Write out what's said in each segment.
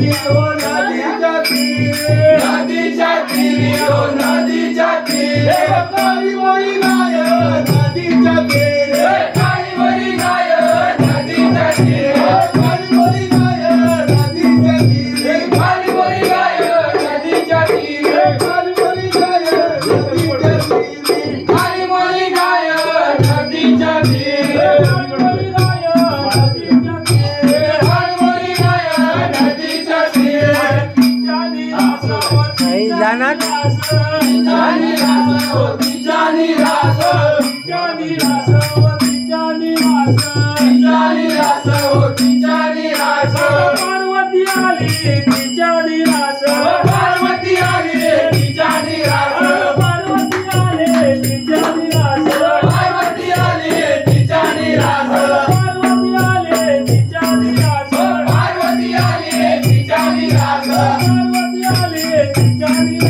तीरी ओ नदीच्या तीरी नदीच्या तीरी. कानात Thank you.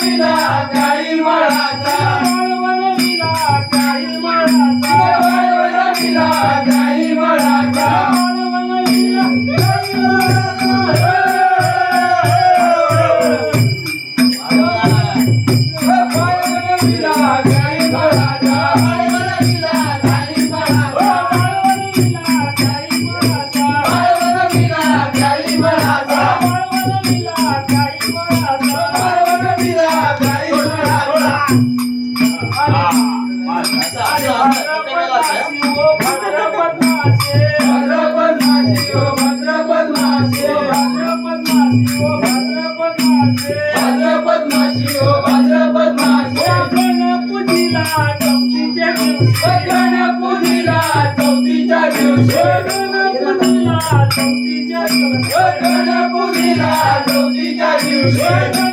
vida. Gonna put it out, don't think I do.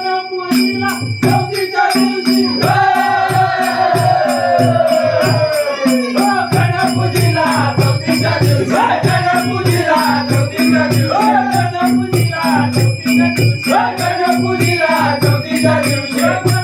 पुरीला चौथीच्या दिवशी